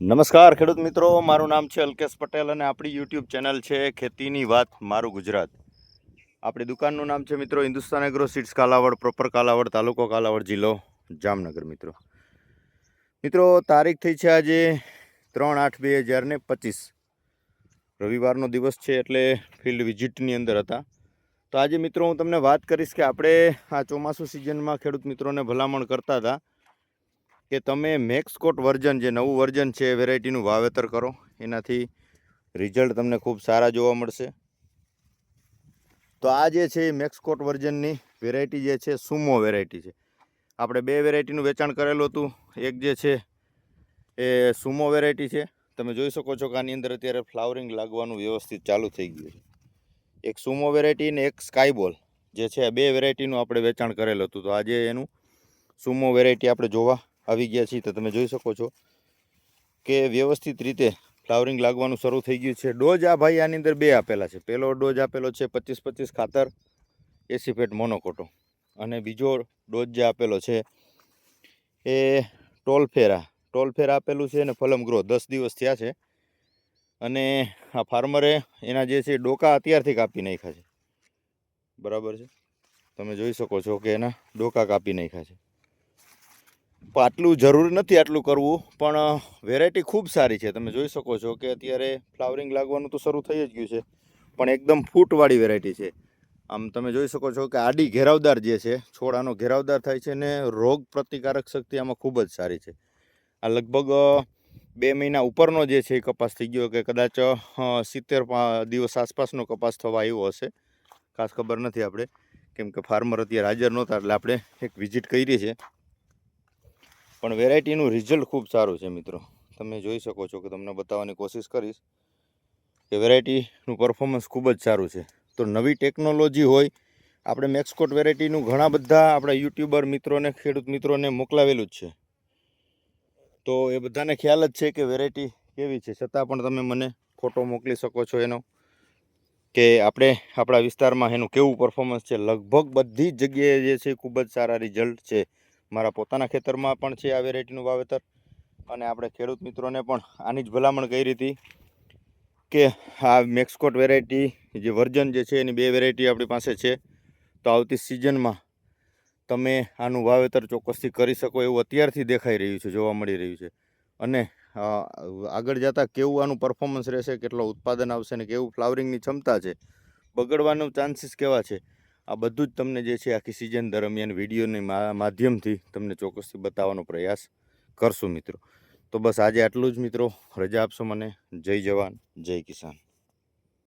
નમસ્કાર ખેડૂત મિત્રો, મારું નામ છે અલ્કેશ પટેલ અને આપણી યુટ્યુબ ચેનલ છે ખેતીની વાત મારું ગુજરાત. આપણી દુકાનનું નામ છે મિત્રો Hindustan agro seeds Kalavad proper Kalavad, તાલુકો કાલાવડ જિલ્લો જામનગર મિત્રો. મિત્રો, તારીખ થઈ છે આજે ત્રણ આઠ બે હજાર ને પચીસ. રવિવારનો દિવસ છે એટલે ફિલ્ડ વિઝિટની અંદર હતા. તો આજે મિત્રો હું તમને વાત કરીશ કે આપણે આ ચોમાસું સિઝનમાં ખેડૂત મિત્રોને ભલામણ કરતા હતા. કે તમે મેક્સકોટ વર્ઝન, જે નવું વર્ઝન છે, એ વેરાયટીનું વાવેતર કરો. એનાથી રિઝલ્ટ તમને ખૂબ સારા જોવા મળશે. તો આ જે છે એ મેક્સકોટ વર્ઝનની વેરાયટી જે છે, સુમો વેરાયટી છે. આપણે બે વેરાયટીનું વેચાણ કરેલું હતું. એક જે છે એ સુમો વેરાયટી છે. તમે જોઈ શકો છો કે આની અંદર અત્યારે ફ્લાવરિંગ લાગવાનું વ્યવસ્થિત ચાલુ થઈ ગયું છે. એક સુમો વેરાયટી અને એક સ્કાયબોલ જે છે બે વેરાયટીનું આપણે વેચાણ કરેલું હતું. તો આજે એનું સુમો વેરાયટી આપણે જોવા આવી ગયા છીએ, તો તમે જોઈ શકો છો કે વ્યવસ્થિત રીતે ફ્લાવરિંગ લાગવાનું શરૂ થઈ ગયું છે. ડોઝ આ ભાઈ આની અંદર બે આપેલા છે. પહેલો ડોઝ આપેલો છે પચીસ પચીસ ખાતર એસીફેટ મોનોકોટો. અને બીજો ડોઝ જે આપેલો છે એ ટોલફેરા. ટોલફેરા આપેલું છે અને ફલમ ગ્રો દસ દિવસ થયા છે. અને આ ફાર્મરે એના જે છે ડોકા અત્યારથી કાપી નાખ્યા છે. બરાબર છે? તમે જોઈ શકો છો કે એના ડોકા કાપી નાખ્યા છે. આટલું જરૂરી નથી આટલું કરવું, પણ વેરાયટી ખૂબ સારી છે. તમે જોઈ શકો છો કે અત્યારે ફ્લાવરિંગ લાગવાનું તો શરૂ થઈ જ ગયું છે, પણ એકદમ ફૂટવાળી વેરાયટી છે. આમ તમે જોઈ શકો છો કે આડી ઘેરાવદાર જે છે છોડ આનો ઘેરાવદાર થાય છે ને રોગ પ્રતિકારક શક્તિ આમાં ખૂબ જ સારી છે. આ લગભગ બે મહિના ઉપરનો જે છે એ કપાસ થઈ ગયો કે કદાચ સિત્તેર દિવસ આસપાસનો કપાસ થવા આવ્યો હશે. ખાસ ખબર નથી આપણે, કેમ કે ફાર્મર અત્યારે હાજર નહોતા એટલે આપણે એક વિઝિટ કરી છે. પણ વેરાયટીનું રિઝલ્ટ ખૂબ સારું છે મિત્રો. તમે જોઈ શકો છો કે તમને બતાવવાની કોશિશ કરીશ કે વેરાયટીનું પરફોર્મન્સ ખૂબ જ સારું છે. તો નવી ટેકનોલોજી હોય, આપણે મેક્સકોટ વેરાયટીનું ઘણા બધા આપણા યુટ્યુબર મિત્રોને, ખેડૂત મિત્રોને મોકલાવેલું જ છે. તો એ બધાને ખ્યાલ જ છે કે વેરાયટી કેવી છે. છતાં પણ તમે મને ફોટો મોકલી શકો છો એનો કે આપણે આપણા વિસ્તારમાં એનું કેવું પરફોર્મન્સ છે. લગભગ બધી જ જગ્યાએ જે છે ખૂબ જ સારા રિઝલ્ટ છે. મારા પોતાના ખેતરમાં પણ છે આ વેરાયટીનું વાવેતર. અને આપણે ખેડૂત મિત્રોને પણ આની જ ભલામણ કરી હતી કે આ મેક્સકોટ વેરાયટી જે વર્જન જે છે એની બે વેરાયટી આપણી પાસે છે. તો આવતી સિઝનમાં તમે આનું વાવેતર ચોક્કસથી કરી શકો એવું અત્યારથી દેખાઈ રહ્યું છે, જોવા મળી રહ્યું છે. અને આગળ જતાં કેવું આનું પરફોર્મન્સ રહેશે, કેટલો ઉત્પાદન આવશે અને કેવું ફ્લાવરિંગની ક્ષમતા છે, બગડવાનો ચાન્સીસ કેવા છે? આ બધું જ તમને જે છે આખી સિઝન દરમિયાન વિડીયોની માધ્યમથી તમને ચોક્કસથી બતાવવાનો પ્રયાસ કરશું મિત્રો. તો બસ આજે આટલું જ મિત્રો. રજા આપશો મને. જય જવાન, જય કિસાન.